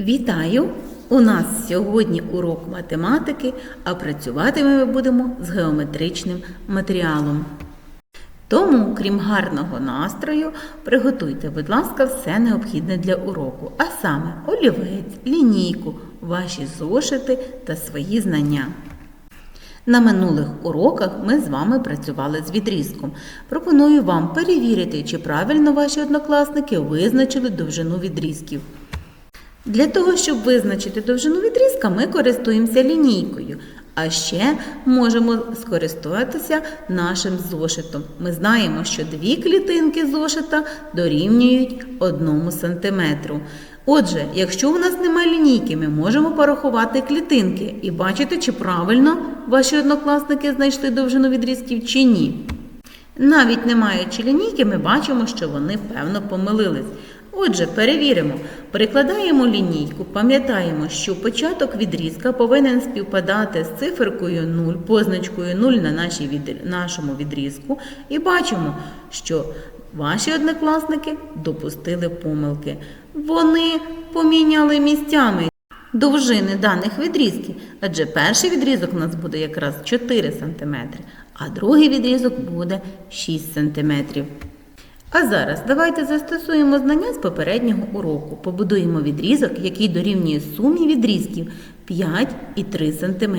Вітаю! У нас сьогодні урок математики, а працювати ми будемо з геометричним матеріалом. Тому, крім гарного настрою, приготуйте, будь ласка, все необхідне для уроку, а саме олівець, лінійку, ваші зошити та свої знання. На минулих уроках ми з вами працювали з відрізком. Пропоную вам перевірити, чи правильно ваші однокласники визначили довжину відрізків. Для того, щоб визначити довжину відрізка, ми користуємося лінійкою. А ще можемо скористуватися нашим зошитом. Ми знаємо, що дві клітинки зошита дорівнюють 1 см. Отже, якщо у нас немає лінійки, ми можемо порахувати клітинки і бачити, чи правильно ваші однокласники знайшли довжину відрізків чи ні. Навіть не маючи лінійки, ми бачимо, що вони певно помилились. Отже, перевіримо, перекладаємо лінійку, пам'ятаємо, що початок відрізка повинен співпадати з циферкою 0, позначкою 0 на від... нашому відрізку, і бачимо, що ваші однокласники допустили помилки. Вони поміняли місцями довжини даних відрізків, адже перший відрізок у нас буде якраз 4 см, а другий відрізок буде 6 см. А зараз давайте застосуємо знання з попереднього уроку. Побудуємо відрізок, який дорівнює сумі відрізків 5 і 3 см.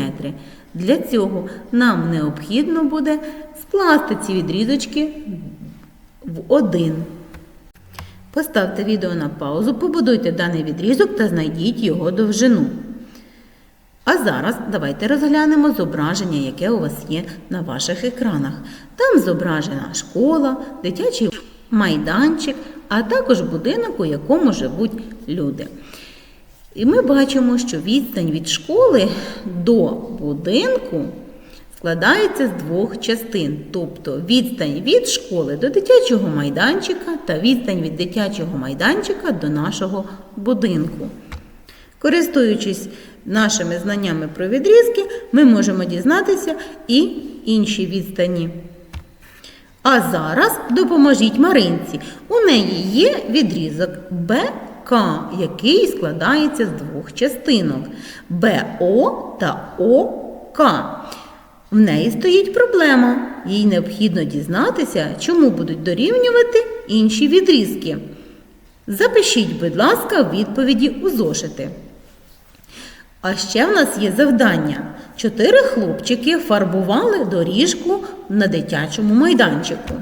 Для цього нам необхідно буде скласти ці відрізочки в один. Поставте відео на паузу, побудуйте даний відрізок та знайдіть його довжину. А зараз давайте розглянемо зображення, яке у вас є на ваших екранах. Там зображена школа, дитячий майданчик, а також будинок, у якому живуть люди. І ми бачимо, що відстань від школи до будинку складається з двох частин, тобто відстань від школи до дитячого майданчика та відстань від дитячого майданчика до нашого будинку. Користуючись нашими знаннями про відрізки, ми можемо дізнатися і інші відстані. А зараз допоможіть Маринці. У неї є відрізок БК, який складається з двох частинок БО та ОК. В неї стоїть проблема. Їй необхідно дізнатися, чому будуть дорівнювати інші відрізки. Запишіть, будь ласка, відповіді у зошити. А ще в нас є завдання. Чотири хлопчики фарбували доріжку на дитячому майданчику.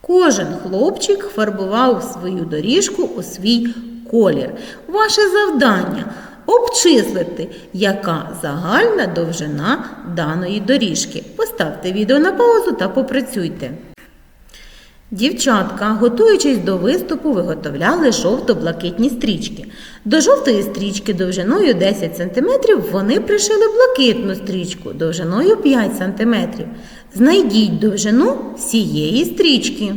Кожен хлопчик фарбував свою доріжку у свій колір. Ваше завдання обчислити, яка загальна довжина даної доріжки. Поставте відео на паузу та попрацюйте. Дівчатка, готуючись до виступу, виготовляли жовто-блакитні стрічки. До жовтої стрічки довжиною 10 см вони пришили блакитну стрічку довжиною 5 см. Знайдіть довжину всієї стрічки.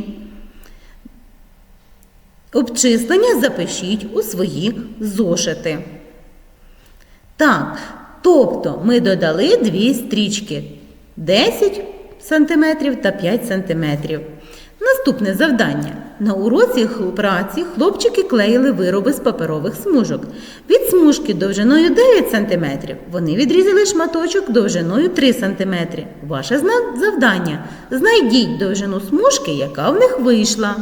Обчислення запишіть у свої зошити. Так, тобто ми додали дві стрічки 10 см та 5 см. Наступне завдання. На уроці праці хлопчики клеїли вироби з паперових смужок. Від смужки довжиною 9 см вони відрізали шматочок довжиною 3 см. Ваше завдання знайдіть довжину смужки, яка в них вийшла.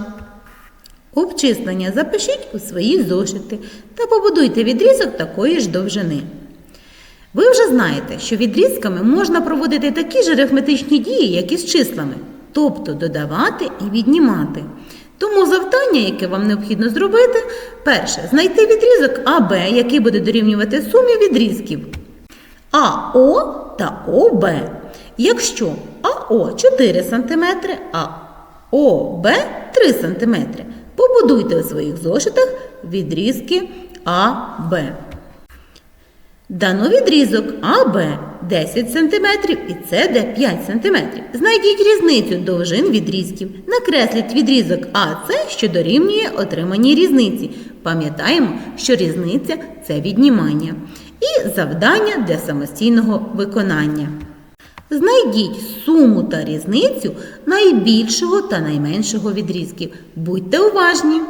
Обчислення запишіть у свої зошити та побудуйте відрізок такої ж довжини. Ви вже знаєте, що відрізками можна проводити такі ж арифметичні дії, як і з числами тобто додавати і віднімати. Тому завдання, яке вам необхідно зробити, перше знайти відрізок АБ, який буде дорівнювати сумі відрізків АО та ОБ. Якщо АО 4 см, а ОБ 3 см, побудуйте у своїх зошитах відрізки АБ. Дано відрізок АБ 10 см і СД 5 см. Знайдіть різницю довжин відрізків. Накресліть відрізок АС, що дорівнює отриманій різниці. Пам'ятаємо, що різниця це віднімання. І завдання для самостійного виконання. Знайдіть суму та різницю найбільшого та найменшого відрізків. Будьте уважні!